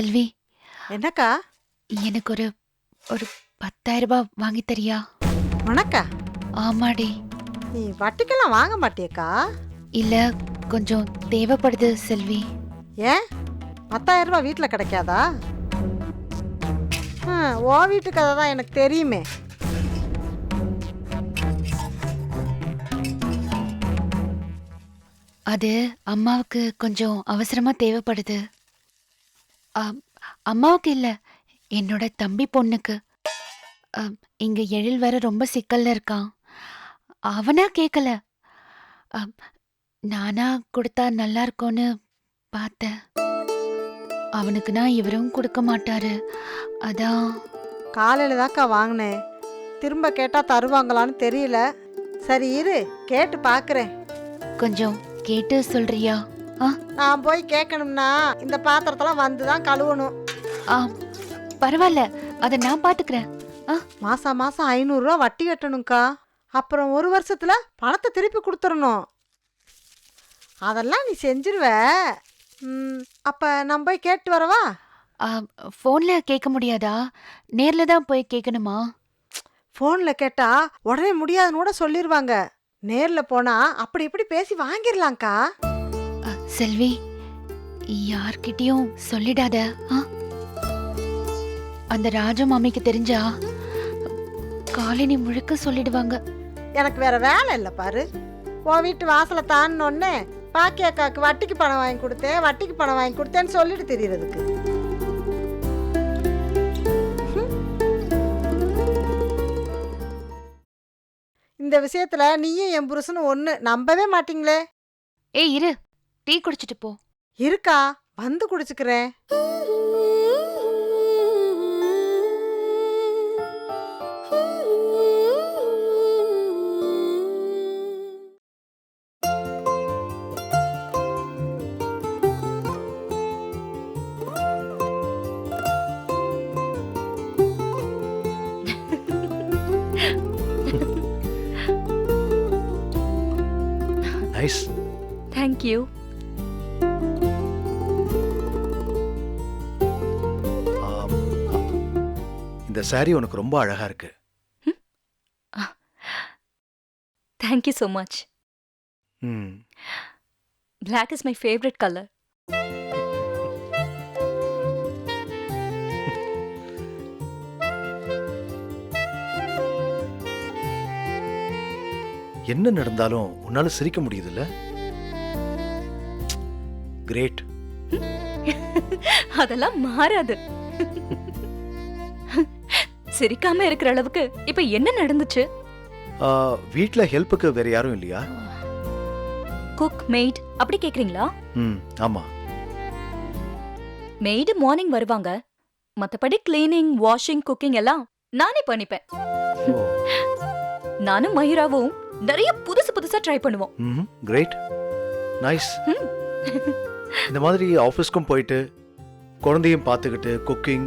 செல்வி. என்னக்கா? எனக்கு ஒரு ஒரு பத்தாயிரம் ரூபாய் வாங்கி தரியா? உனக்கா? ஆமாடி. நீ வட்டிக்கெல்லாம் வாங்க மாட்டியக்கா? இல்ல கொஞ்சம் தேவைப்படுது செல்வி. ஏன்? பத்தாயிரம் ரூபாய் வீட்டில் கிடைக்காதா? ஹம், ஓ வீட்டு கதை தான் எனக்கு தெரியுமே. அது அம்மாவுக்கு கொஞ்சம் அவசரமா தேவைப்படுது. அம்மாவுக்கு இல்ல. என்னோட தம்பி பொண்ணுக்கு. இங்க எழில் வேற ரொம்ப சிக்கல்ல இருக்கான். அவனா கேட்கல நானா கொடுத்தா நல்லா இருக்கும்னு பார்த்தேன். அவனுக்குனா இவரும் கொடுக்க மாட்டாரு. அதான். காலையில் தாக்கா வாங்கினேன். திரும்ப கேட்டால் தருவாங்களான்னு தெரியல. சரி இரு கேட்டு பார்க்குறேன் கொஞ்சம் கேட்டு சொல்றியா? நான் போய் கேட்கணும்னா இந்த பாத்திரத்தெல்லாம் வந்து தான் கழுவணும். ஆ பரவாயில்ல. அதை நான் பாத்துக்கிறேன். ஆ? மாசம் மாசம் ஐநூறுரூவா வட்டி கட்டணும்க்கா. அப்புறம் ஒரு வருஷத்துல பணத்தை திருப்பி கொடுத்துடணும் அதெல்லாம் நீ செஞ்சிருவ. அப்ப நான் போய் கேட்டு வரவா? ஃபோன்ல கேட்க முடியாதா? நேர்ல தான் போய் கேட்கணுமா? ஃபோன்ல கேட்டா உடனே முடியாதுன்னு கூட சொல்லிடுவாங்க நேர்ல போனா அப்படி இப்படி பேசி வாங்கிடலாம்க்கா செல்வி யார்கிட்டயும் சொல்லிடாத ஆ? அந்த ராஜ மாமிக்கு தெரிஞ்சா காலினி முழுக்க சொல்லிடுவாங்க. எனக்கு வேற வேலை இல்லை பாரு. உன் வீட்டு வாசலை தாண்டினோடனே பாக்கி அக்காவுக்கு வட்டிக்கு பணம் வாங்கி கொடுத்தேன் வட்டிக்கு பணம் வாங்கி கொடுத்தேன்னு சொல்லிட்டு தெரியறதுக்கு. இந்த விஷயத்துல நீயும் என் புருஷனும் ஒன்று நம்பவே மாட்டீங்களே. ஏய் இரு. டீ குடிச்சிட்டு போ. இருக்கா? வந்து குடிச்சுக்கிறேன். நைஸ் தேங்க்யூ இந்த saree உனக்கு ரொம்ப அழகா இருக்கு. Thank you so much hmm. Black is my favourite colour என்ன நடந்தாலும் உன்னால சிரிக்க முடியுதுல்ல? கிரேட் அதெல்லாம் மாறாது. சிரிக்காம இருக்கிற அளவுக்கு இப்ப என்ன நடந்துச்சு? வீட்ல ஹெல்ப்புக்கு வேற யாரும் இல்லையா? குக் மெய்ட் அப்படி கேக்குறீங்களா? ம் ஆமா. மெய்டு மார்னிங் வருவாங்க. மத்தபடி கிளீனிங் வாஷிங் குக்கிங் எல்லாம் நானே பண்ணிப்பேன். ஓ. நானும் மயூராவும் நிறைய புதுசு புதுசா ட்ரை பண்ணுவோம். ம் கிரேட் நைஸ். இந்த மாதிரி ஆஃபீஸ்க்கும் போயிட்டு குழந்தையும் பார்த்துக்கிட்டு குக்கிங்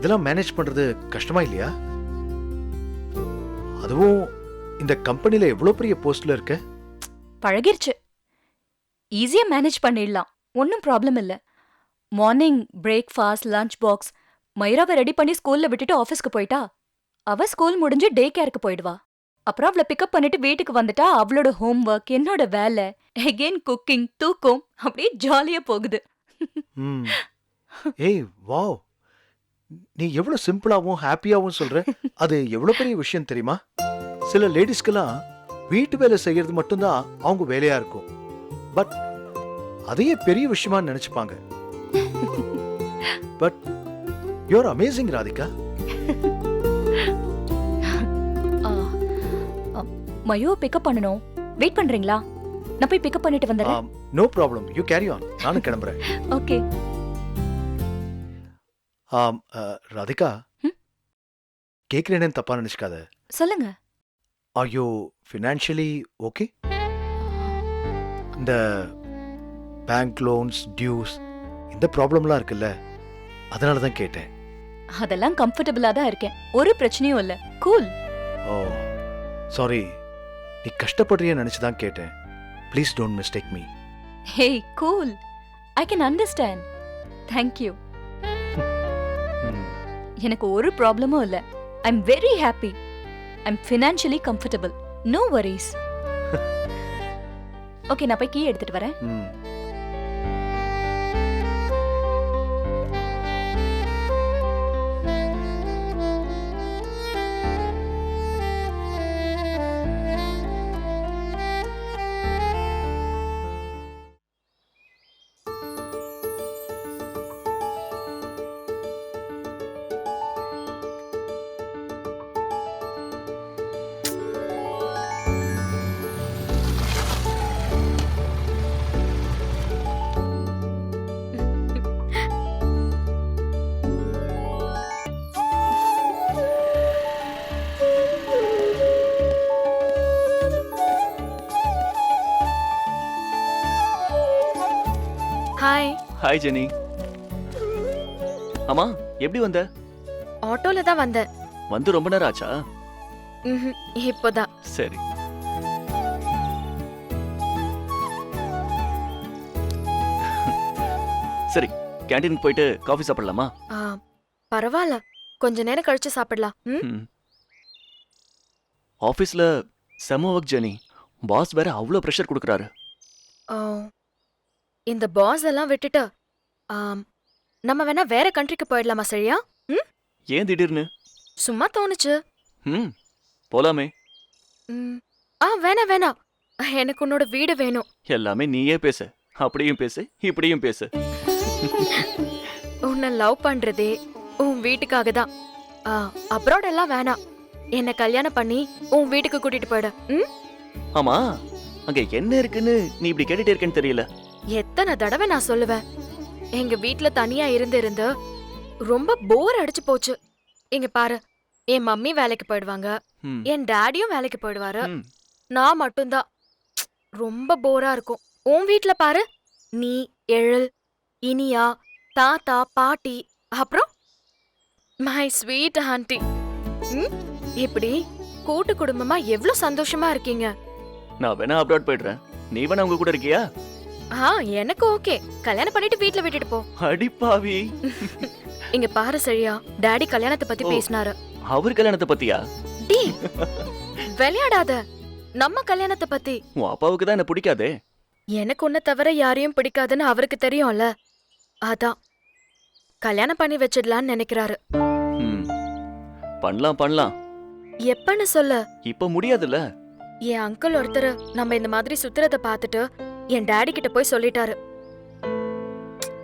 இதெல்லாம் மேனேஜ் பண்றது கஷ்டமா இல்லையா? அதுவும் இந்த கம்பெனில எவ்வளோ பெரிய போஸ்ட்ல இருக்க? பழகிருச்சு. ஈஸியா மேனேஜ் பண்ணிடலாம். ஒன்றும் ப்ராப்ளம் இல்ல. மார்னிங் பிரேக்ஃபாஸ்ட் லஞ்ச் பாக்ஸ் மயூராவை ரெடி பண்ணி ஸ்கூல்ல விட்டுட்டு ஆஃபீஸ்க்கு போயிட்டா? அவ ஸ்கூல் முடிஞ்சு டே கேருக்கு போயிடுவா. அப்புறம் அவளை பிக்கப் பண்ணிட்டு வீட்டுக்கு வந்துட்டா? அவளோட ஹோம்ஒர்க் என்னோட வேலை. எகெயின் குக்கிங் தூக்கம். அப்படியே ஜாலியா போகுது. ஏய் வாவ் நீ எவ்வளோ சிம்பிளாகவும் ஹாப்பியாகவும் சொல்ற? அது எவ்வளோ பெரிய விஷயம் தெரியுமா? சில லேடிஸ்க்கெல்லாம் வீட்டு வேலை செய்யறது மட்டும்தான் அவங்க வேலையா இருக்கும். பட் அதையே பெரிய விஷயமா நினைச்சுப்பாங்க. பட் யூஆர் அமேசிங் ராதிகா மயுவை பிக்கப் பண்ணணும். வெயிட் பண்றீங்களா? நான் போய் பிக்கப் பண்ணிட்டு வந்துடுறேன். No problem you carry on நானும் கிளம்புறேன். ஓகே ஆம், ராதிகா? கேட்குறேன்னு தப்பா நினைச்சுக்காத. சொல்லுங்க. ஆர் யூ ஃபினான்ஷியலி ஓகே இந்த பேங்க் லோன்ஸ் டியூஸ் இந்த ப்ராப்ளம்லாம் இருக்குல்ல அதனால தான் கேட்டேன். அதெல்லாம் கம்ஃபர்டபுளா தான் இருக்கேன். ஒரு பிரச்சனையும் இல்ல. கூல் ஓ சாரி நீ கஷ்டப்படுறிய நினச்சி தான் கேட்டேன். Please don't mistake me hey cool I can understand thank you எனக்கு ஒரு ப்ராப்ளமும் இல்ல. I am very happy I am financially comfortable no worries okay நான் போய் கீ எடுத்துட்டு வரேன். ஹாய் ஜெனி அம்மா எப்படி வந்த? ஆட்டோல தான் வந்தேன். வந்து ரொம்ப நேரம் ஆச்சா? இப்போதான். சரி. சரி கேண்டீனுக்கு போயிட்டு காஃபி சாப்பிடலாமா? பரவாயில்ல. கொஞ்ச நேரம் கழிச்சு சாப்பிடலாம். ஆஃபீஸ்ல செம ஒர்க் ஜெனி பாஸ் வேற அவ்வளோ ப்ரெஷர் கொடுக்குறாரு. ஆ, இந்த பாஸ் எல்லாம் விட்டுட்டு நம்ம வேணா வேற கண்ட்ரிக்கு போயிடலாமா சரியா? ம்? ஏன் திடீர்னு? சும்மா தோணுச்சு. ம் போலாமே. ம். ஆ வேணா வேணாம் எனக்கு உன்னோட வீடு வேணும். எல்லாமே நீயே பேசு. அப்படியும் பேசு இப்படியும் பேசு. உன்னை லவ் பண்றதே உன் வீட்டுக்காக தான். அப்ராட் எல்லாம் வேணாம் என்ன கல்யாணம் பண்ணி உன் வீட்டுக்கு கூட்டிட்டு போயிடு. ம்? ஆமா அங்க என்ன இருக்குன்னு நீ இப்படி கேட்டுட்டே இருக்கேன்னு தெரியல. எத்தனை தடவை நான் சொல்லுவேன்? எங்க வீட்ல தனியா இருந்து இருந்து ரொம்ப போர் அடிச்சு போச்சு. இங்க பாரு என் மம்மி வேலைக்கு போயிடுவாங்க. ம். என் டாடியும் வேலைக்கு போயிடுவாரு. ம். நான் மட்டும்தான். ரொம்ப போரா இருக்கும். உன் வீட்ல பாரு நீ எழில் இனியா தாத்தா பாட்டி அப்புறம் மை ஸ்வீட் ஆண்டி ம்? இப்படி கூட்டு குடும்பமா எவ்வளவு சந்தோஷமா இருக்கீங்க? நான் வேணா அப்ராட் போயிடுறேன். நீ வேணா உங்க கூட இருக்கியா? ஆ எனக்கு ஓகே. கல்யாணம் பண்ணிட்டு வீட்ல விட்டுட்டு போ. அடிப்பாவி இங்க பாரு சரியா டாடி கல்யாணத்தை பத்தி. பேசினாரு. அவர் கல்யாணத்தை பத்தியா? டி விளையாடாத. நம்ம கல்யாணத்தை பத்தி. உன் அப்பாவுக்கு தான் என்ன பிடிக்காதே? எனக்கு உன்னை தவிர யாரையும் பிடிக்காதுன்னு அவருக்கு தெரியும்ல. அதான். கல்யாணம் பண்ணி வச்சிடலான்னு நினைக்கிறாரு. ம். பண்ணலாம் பண்ணலாம். எப்பன்னு சொல்ல. இப்ப முடியாதுல்ல? என் அங்கிள் ஒருத்தர் நம்ம இந்த மாதிரி சுத்துறத பார்த்துட்டு என் டாடி கிட்ட போய் சொல்லிட்டாரு.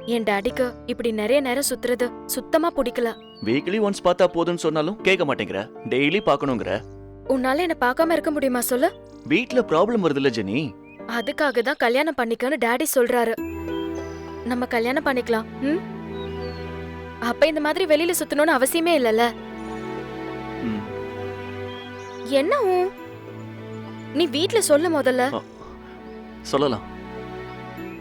என் டாடிக்கு இப்படி நிறைய நேரம் சுத்துறது சுத்தமா பிடிக்கல. வீக்லி ஒன்ஸ் பார்த்தா போதும்னு சொன்னாலும் கேட்க மாட்டேங்கிற. டெய்லி பார்க்கணுங்கிற. உன்னால என்ன பார்க்காம இருக்க முடியுமா சொல்லு? வீட்ல ப்ராப்ளம் வருதுல்ல ஜெனி. அதுக்காக தான் கல்யாணம் பண்ணிக்கன்னு டாடி சொல்றாரு. நம்ம கல்யாணம் பண்ணிக்கலாம் ம்? அப்ப இந்த மாதிரி வெளியில சுத்தணும்னு அவசியமே இல்லைல்ல. ம். என்ன? நீ வீட்ல சொல்லு முதல்ல. சொல்லலாம்.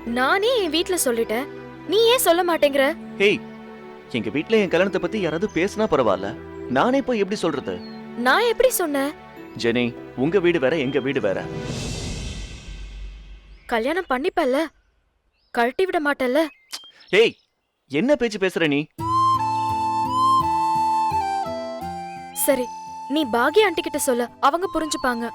நானே என் வீட்ல சொல்லிட்டேன். நீ ஏன் சொல்ல மாட்டேங்கிற? ஹேய் எங்க வீட்ல என் கல்யாணத்தை பத்தி யாராவது பேசினா பரவாயில்ல. நானே போய் எப்படி சொல்றது? நான் எப்படி சொன்னேன்? ஜெனி உங்க வீடு வேற எங்க வீடு வேற? கல்யாணம் பண்ணிப்பல்ல. கழட்டி விட மாட்டல்ல. ஏய் என்ன பேச்சு பேசுற நீ? சரி நீ பாக்யா ஆண்டி கிட்ட சொல்ல அவங்க புரிஞ்சுப்பாங்க.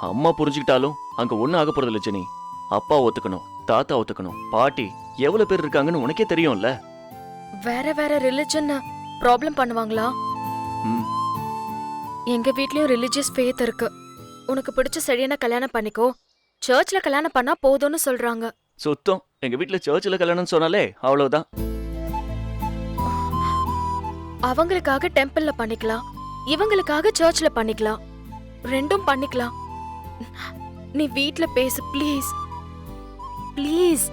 அம்மா புரிஞ்சுக்கிட்டாலும் அங்க ஒண்ணும் ஆக போறதில்ல ஜெனி. அப்பா ஒத்துக்கணும். தாத்தா ஒத்துக்கணும். பாட்டி எவ்வளவு பேர் இருக்காங்கன்னு உனக்கே தெரியும்ல? வேற வேற ரிலிஜன் ப்ராப்ளம் பண்ணுவாங்களா? ம். எங்க வீட்லயும் ரிலிஜியஸ் ஃபேத் இருக்கு. உனக்கு பிடிச்ச சரியான கல்யாணம் பண்ணிக்கோ. சர்ச்ல கல்யாணம் பண்ணா போதும்னு சொல்றாங்க. சுத்தம். எங்க வீட்ல சர்ச்சில் கல்யாணம்னு சொன்னாலே அவ்வளவுதான். அவங்களுக்காக டெம்பிள்ல பண்ணிக்கலாம். இவங்களுக்காக சர்ச்ல பண்ணிக்கலாம். ரெண்டும் பண்ணிக்கலாம். நீ வீட்ல பேசு ப்ளீஸ் ப்ளீஸ்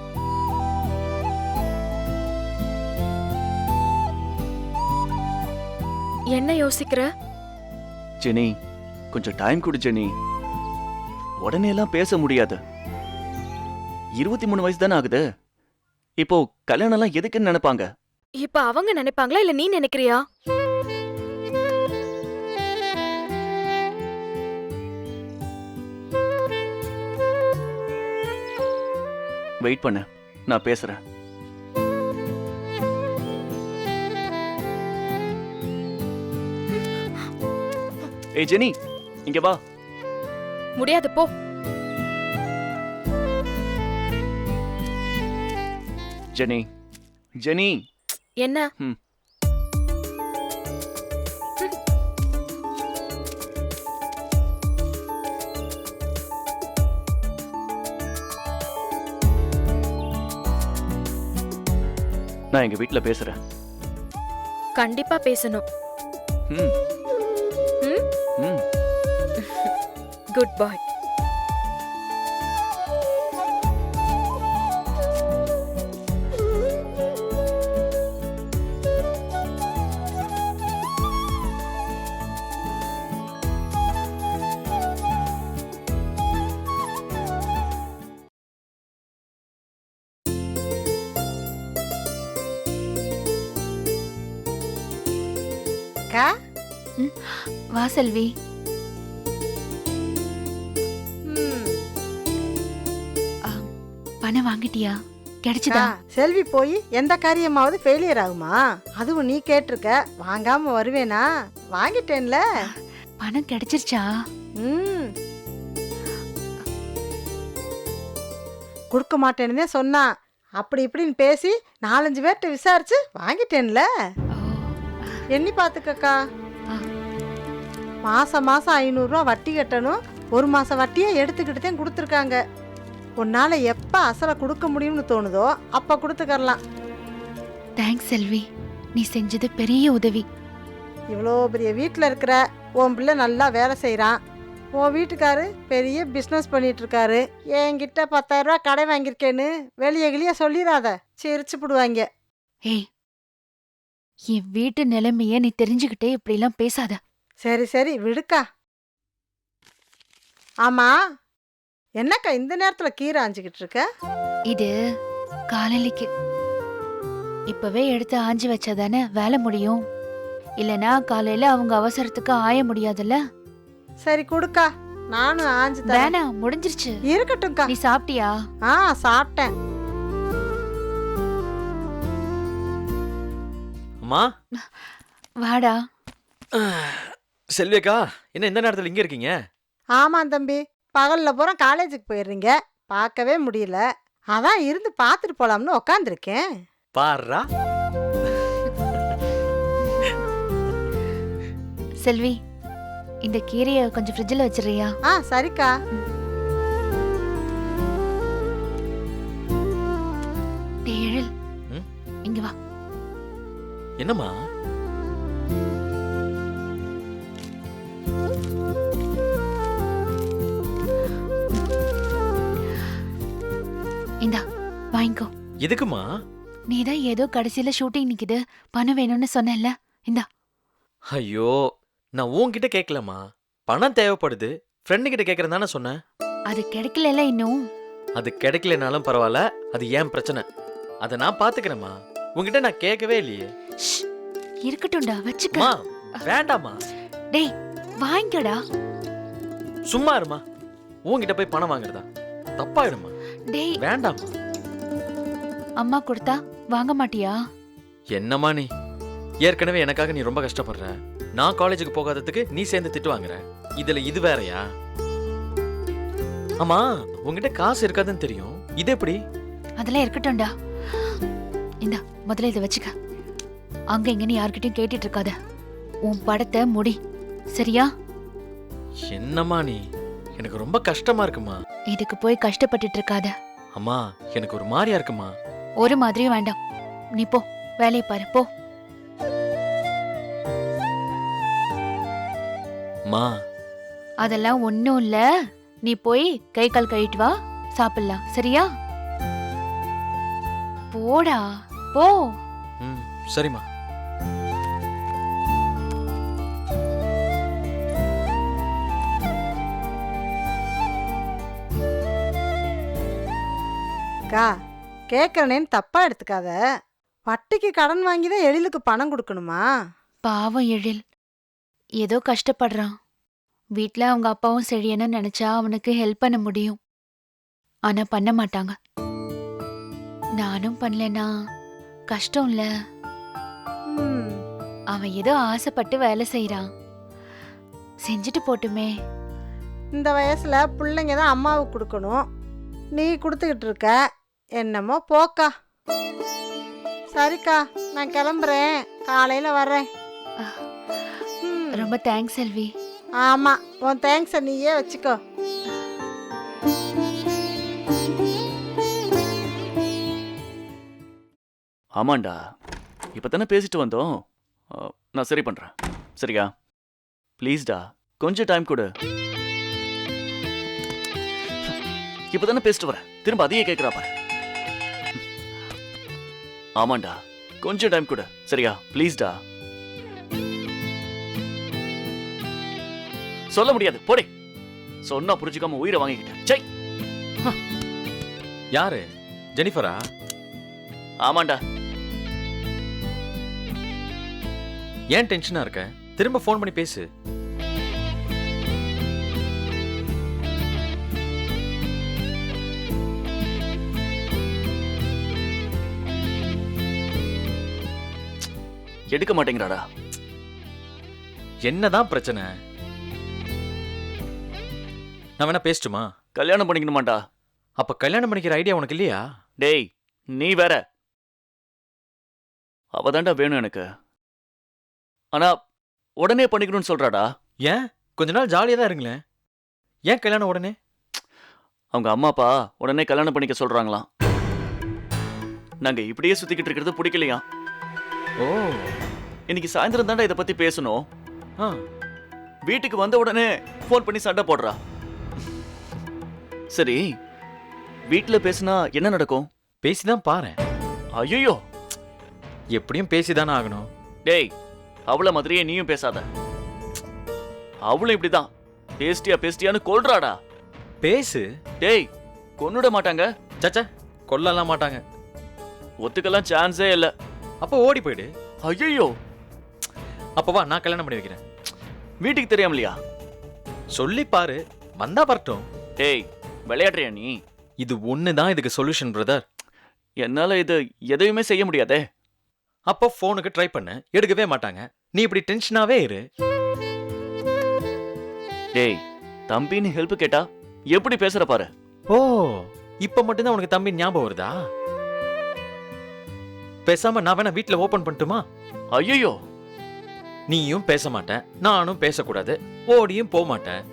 என்ன யோசிக்கிற? ஜெனி கொஞ்சம் டைம் கொடு ஜெனி. உடனே எல்லாம் பேச முடியாது. இருபத்தி மூணு வயசு தானே ஆகுது. இப்போ கல்யாணம் எல்லாம் எதுக்குன்னு நினைப்பாங்க? இப்ப அவங்க நினைப்பாங்களா? இல்ல நீ நினைக்கிறியா? வெயிட் பண்ணு. நான் பேசுறேன். ஏய் ஜெனி இங்க வா. முடியாது போ. Jenny Jenny. என்ன? நான் எங்க வீட்ல பேசுறேன். கண்டிப்பா பேசணும். ம் ம்? குட் பாய் வா செல்வி. பணம் வாங்கிட்டியா? கிடைச்சதா? செல்வி போய் எந்த காரியமாவது ஃபெயிலியர் ஆகுமா? அதுவும் நீ கேட்டிருக்க. வாங்காம வருவேனா? வாங்கிட்டேன்ல. பணம் கிடைச்சிருச்சா? ம். கொடுக்க மாட்டேன்னு சொன்னான் அப்படி இப்படின்னு பேசி நாலஞ்சு பேர்கிட்ட விசாரிச்சு வாங்கிட்டேன்ல. எண்ணி பார்த்துக்கக்கா ஆ. மாசம் மாசம் ஐநூறுரூவா வட்டி கட்டணும். ஒரு மாசம் வட்டியே எடுத்துக்கிட்டு தான் கொடுத்துருக்காங்க. உன்னால எப்போ அசலை கொடுக்க முடியும்னு தோணுதோ அப்போ கொடுத்துக்கறலாம். தேங்க்ஸ் செல்வி. நீ செஞ்சது பெரிய உதவி. இவ்வளோ பெரிய வீட்டில் இருக்கிற உன் பிள்ளை நல்லா வேலை செய்கிறான் உன் வீட்டுக்காரு பெரிய பிஸ்னஸ் பண்ணிட்டு இருக்காரு என்கிட்ட பத்தாயிரரூவா கடை வாங்கியிருக்கேன்னு வெளியே கிளியே சொல்லிடாத சிரிச்சு போடுவாங்க. ஏய் என் வீட்டு நிலைமைய நீ தெரிஞ்சுக்கிட்டே இப்படிலாம் பேசாத. சரி சரி விடுக்கா. ஆமா என்னக்கா இந்த நேரத்தில் கீரை ஆஞ்சிக்கிட்டு இருக்க? இது காலையிலைக்கு இப்பவே எடுத்து ஆஞ்சி வச்சாதானே வேலை முடியும். இல்லனா காலையில அவங்க அவசரத்துக்கு ஆய முடியாதுல்ல? சரி கொடுக்கா. நானும் ஆஞ்சு தரேன். வேணாம் முடிஞ்சிருச்சு. இருக்கட்டும்க்கா. நீ சாப்பிட்டியா? ஆ சாப்பிட்டேன். அம்மா? வாடா. செல்வியக்கா என்ன இந்த நேரத்தில் இங்கே இருக்கீங்க? ஆமாம் தம்பி பகலில் பூரா காலேஜுக்கு போயிடுறீங்க. பார்க்கவே முடியல. அதான் இருந்து பார்த்துட்டு போலாம்னு உக்காந்துருக்கேன். பாருடா செல்வி இந்த கீரையை கொஞ்சம் ஃப்ரிட்ஜில் வச்சிடுறியா? ஆ சரிக்கா. ம்? இங்க வா. என்னம்மா? வாங்கிக்கோ. எதுக்குமா? நீ தான் ஏதோ கடைசியில ஷூட்டிங் நிக்குது. பணம் வேணும்னு சொன்னேல்ல இந்தா. ஐயோ நான் உன்கிட்ட கேட்கலம்மா பணம் தேவைப்படுது. ஃப்ரெண்டு கிட்ட கேட்கறேன் தானே சொன்னேன். அது கிடைக்கல இன்னும். அது கிடைக்கலனாலும் பரவாயில்ல. அது ஏன் பிரச்சனை? அதை நான் பாத்துக்கிறேம்மா. உன்கிட்ட நான் கேட்கவே இல்லையே. ஷ், இருக்கட்டும்டா வச்சுக்க. அம்மா வேண்டாம்மா. டேய் வாங்கிக்கடா. சும்மா இருமா உன்கிட்ட போய் பணம் வாங்குறதா? தப்பாயிடுமா டேய். வேண்டாம்மா. அம்மா கொடுத்தா வாங்க மாட்டியா? என்னம்மா நீ? ஏற்கனவே எனக்காக நீ ரொம்ப கஷ்டப்படுற. நான் காலேஜுக்கு போகாததுக்கு நீ சேர்ந்து திட்டு வாங்குற. இதுல இது வேறயா? ஆமா உன்கிட்ட காசு இருக்காதுன்னு தெரியும். இது எப்படி? அதெல்லாம் இருக்கட்டும்டா. இந்தா முதல்ல இதை வச்சுக்க. அங்க இங்கன்னு யார்கிட்டயும் கேட்டுட்டு இருக்காத. உன் படத்தை முடி. சரியா? என்னம்மா நீ? எனக்கு ரொம்ப கஷ்டமா இருக்குமா? இதுக்கு போய் கஷ்டப்பட்டுட்டு இருக்காத. அம்மா எனக்கு ஒரு மாதிரியா இருக்குமா? ஒரு மாதிரியும் வேண்டாம். நீ போ வேலையை பாரு போ. அதெல்லாம் ஒண்ணும் இல்ல. நீ போய் கை கால் கழுவிட்டு வா சாப்பிடலாம். சரியா? போடா போ. ம் சரிம்மா. அக்கா கேட்குறனேன்னு தப்பா எடுத்துக்காத. வட்டிக்கு கடன் வாங்கி தான் எழிலுக்கு பணம் கொடுக்கணுமா? பாவம் எழில். ஏதோ கஷ்டப்படுறான். வீட்ல அவங்க அப்பாவும் செழியன்னு நினைச்சா அவனுக்கு ஹெல்ப் பண்ண முடியும். ஆனா பண்ண மாட்டாங்க. நானும் பண்ணலனா கஷ்டம் இல்ல. ம், அவன் ஏதோ ஆசைப்பட்டு வேலை செய்றான். செஞ்சுட்டு போட்டுமே. இந்த வயசில் பிள்ளைங்க தான் அம்மாவுக்கு கொடுக்கணும். நீ கொடுத்துக்கிட்டு இருக்க. என்னமோ போக்கா. சரிக்கா நான் கிளம்புறேன். காலையில் வர்றேன். ம், ரொம்ப தேங்க்ஸ் செல்வி. ஆமாம் உன் தேங்க்ஸை நீயே வச்சுக்கோ. ஆமாண்டா இப்போ தானே பேசிட்டு வந்தோம். நான் சரி பண்ணுறேன் சரியா? ப்ளீஸ்டா கொஞ்சம் டைம் கொடு. இப்போ தானே பேசிட்டு வரேன். திரும்ப அதையே கேட்குறா பாரு. ஆமாண்டா. கொஞ்சம் டைம் கொடு. சரியா? ப்ளீஸ்டா சொல்ல முடியாது. போடே. சொன்னா புரிஞ்சுக்காம உயிரை வாங்கிக்கிட்டேன். சை யாரு? ஜெனிஃபரா? ஆமாண்டா. ஏன் டென்ஷனா இருக்க? திரும்ப ஃபோன் பண்ணி பேசு. எடுக்க மாட்டேங்கிறாடா. என்னதான் பிரச்சனை? நான் வேணா பேசட்டுமா? கல்யாணம் பண்ணிக்கணுமாண்டா. அப்ப கல்யாணம் பண்ணிக்கிற ஐடியா உனக்கு இல்லையா? டேய் நீ வேற. அவதாண்டா வேணும் எனக்கு. ஆனா உடனே பண்ணிக்கணும்னு சொல்றாடா. ஏன்? கொஞ்ச நாள் ஜாலியா தான் இருங்களேன். ஏன் கல்யாணம் உடனே? அவங்க அம்மா அப்பா உடனே கல்யாணம் பண்ணிக்க சொல்றாங்களாம். நாங்க இப்படியே சுத்திக்கிட்டு இருக்கிறது பிடிக்கலையா ஓ. இன்னைக்கு சாயந்தரம் தாண்டா இதை பத்தி பேசணும். ஆ. வீட்டுக்கு வந்த உடனே ஃபோன் பண்ணி சண்டை போடுறா. சரி வீட்ல பேசினா என்ன நடக்கும்? பேசிதான் பாரேன் ஐயோ எப்படியும் பேசிதானே ஆகணும். டேய் அவள மாதிரியே நீயும் பேசாத. அவளும் இப்படிதான். பேஸ்டியா பேஸ்டியான்னு கொல்றாடா. பேசு. டேய் கொன்னுட மாட்டாங்க. சச்சா கொல்லலாம் மாட்டாங்க. ஒத்துக்கலாம் சான்ஸே இல்ல. அப்போ ஓடி போயிடு. ஐயோ அப்ப வா நான் கல்யாணம் பண்ணி வைக்கிறேன். வீட்டுக்கு தெரியாமலையா? சொல்லி பாரு வந்தா வரட்டும். டேய் விளையாடுறியா நீ? இது ஒண்ணுதான் இதுக்கு சொல்யூஷன் பிரதர் என்னால இது எதையுமே செய்ய முடியாதே. அப்போ ஃபோனுக்கு ட்ரை பண்ணு. எடுக்கவே மாட்டாங்க. நீ இப்படி டென்ஷனாவே இரு. டேய் தம்பின்னு ஹெல்ப் கேட்டா எப்படி பேசுற பாரு. ஓ இப்ப மட்டும்தான் உனக்கு தம்பி ஞாபகம் வருதா? பேசாம நான் வேணா வீட்ல ஓபன் பண்ணட்டுமா? ஐயோ நீயும் பேச மாட்டேன் நானும் பேசக்கூடாது ஓடியும் போக மாட்டேன்.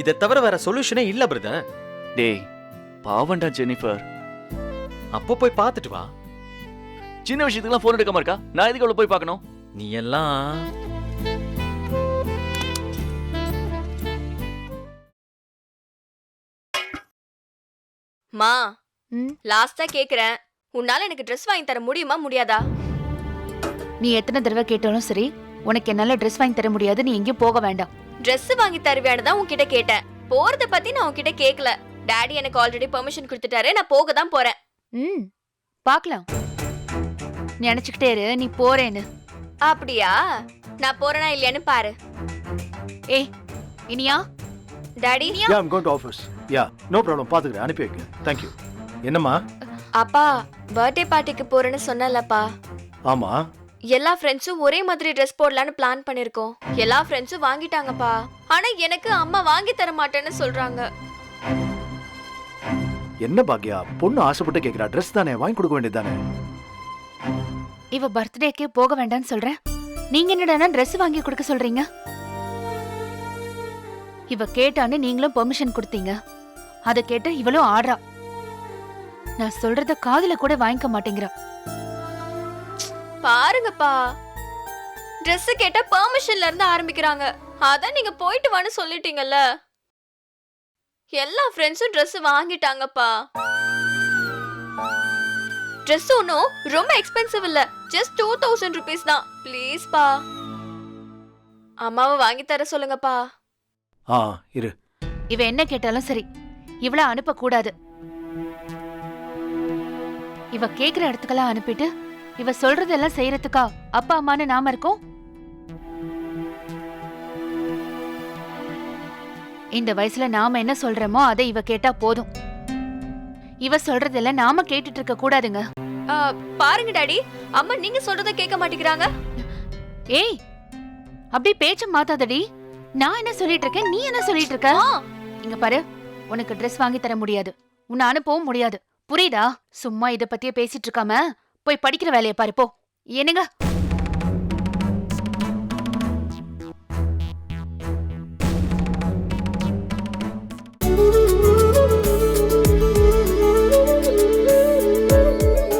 இதை தவிர வேற சொல்யூஷனே இல்ல பிரதர் டேய் பாவண்டா ஜெனிஃபர். அப்போ போய் பார்த்துட்டு வா. சின்ன விஷயத்துக்குலாம் ஃபோன் எடுக்காம இருக்கா? நான் எதுக்கு அவளை போய் பார்க்கணும்? நீ எல்லாம் மா ம்? லாஸ்டா கேக்குறேன். உன்னால எனக்கு ட்ரெஸ் வாங்கி தர முடியுமா முடியாதா? நீ எத்தனை தடவை கேட்டாலும் சரி உனக்கு என்னால ட்ரெஸ் வாங்கி தர முடியாது நீ எங்கேயும் போக வேண்டாம். Dress வாங்கி தருவியான்னு தான் உன்கிட்ட கேட்டேன். போறத பத்தி நான் உன்கிட்ட கேக்கல. டாடி எனக்கு ஆல்ரெடி பெர்மிஷன் கொடுத்துட்டாரு நான் போக தான் போறேன். ம் பார்க்கலாம். நினைச்சுக்கிட்டே இரு நீ போறேன்னு. அப்படியா? நான் போறேனா இல்லையான்னு பாரு. ஏய் Iniya? Daddy yeah I'm going to office yeah no problem பாத்துக்கிறேன் அனுப்பி வைக்கிறேன். தேங்க் யூ என்னம்மா? அப்பா பர்த்டே பார்ட்டிக்கு போறேன்னு சொன்னலப்பா ஆமா. எல்லா ஃப்ரெண்ட்ஸும் ஒரே மாதிரி ட்ரெஸ் போடலான்னு பிளான் பண்ணிருக்கோம். எல்லா ஃப்ரெண்ட்ஸும் வாங்கிட்டாங்கப்பா. ஆனா எனக்கு அம்மா வாங்கி தர மாட்டேன்னு சொல்றாங்க. என்ன பாக்யா? பொண்ணு ஆசைப்பட்டு கேக்குறா. ட்ரெஸ் தானே? வாங்கி கொடுக்க வேண்டியது தானே இவ பர்த்டேக்கே போக வேண்டாம்னு சொல்றேன். நீங்க என்னடானா Dress வாங்கி கொடுக்க சொல்றீங்க? இவ கேட்டான்னு நீங்களும் பெர்மிஷன் கொடுத்தீங்க. அதை கேட்டு இவளும் ஆடுறா. நான் சொல்றத காதுல கூட வாங்கிக்க மாட்டேங்கிறா. பாருங்கப்பா. Dress கேட்டா பெர்மிஷன்ல இருந்து ஆரம்பிக்கிறாங்க. அதான் நீங்க போயிட்டு வான்னு சொல்லிட்டீங்கல்ல. எல்லா ஃப்ரெண்ட்ஸும் Dress வாங்கிட்டாங்கப்பா. Dress ஒன்றும் ரொம்ப எக்ஸ்பென்சிவ் இல்ல. ஜஸ்ட் டூ தௌசண்ட் ருபீஸ் தான். ப்ளீஸ் பா அம்மாவை வாங்கி தர சொல்லுங்கப்பா. ஆ இரு. இவ என்ன கேட்டாலும் சரி. இவள அனுப்ப கூடாது இவ கேக்குற இடத்துக்கெல்லாம் அனுப்பிட்டு இவ சொல்றதெல்லாம் செய்யறதுக்கா அப்பா அம்மான்னு நாம இருக்கோம்? இந்த வயசுல நாம என்ன சொல்றோமோ அதை இவ கேட்டா போதும். இவ சொல்றதெல்லாம் நாம கேட்டுட்டு இருக்க கூடாதுங்க. ஆ, பாருங்க டாடி. அம்மா நீங்க சொல்றத கேட்க மாட்டேங்கிறாங்க. ஏய் அப்படியே பேச்ச மாத்தாதடி. நான் என்ன சொல்லிட்டு இருக்கேன்? நீ என்ன சொல்லிட்டு இருக்க? இங்க பாரு உனக்கு Dress வாங்கி தர முடியாது. உன்னை அனுப்பவும் முடியாது. புரியுதா? சும்மா இத பத்தியே பேசிட்டு இருக்காம? போய் படிக்கிற வேலையை பாரு போ. என்னங்க?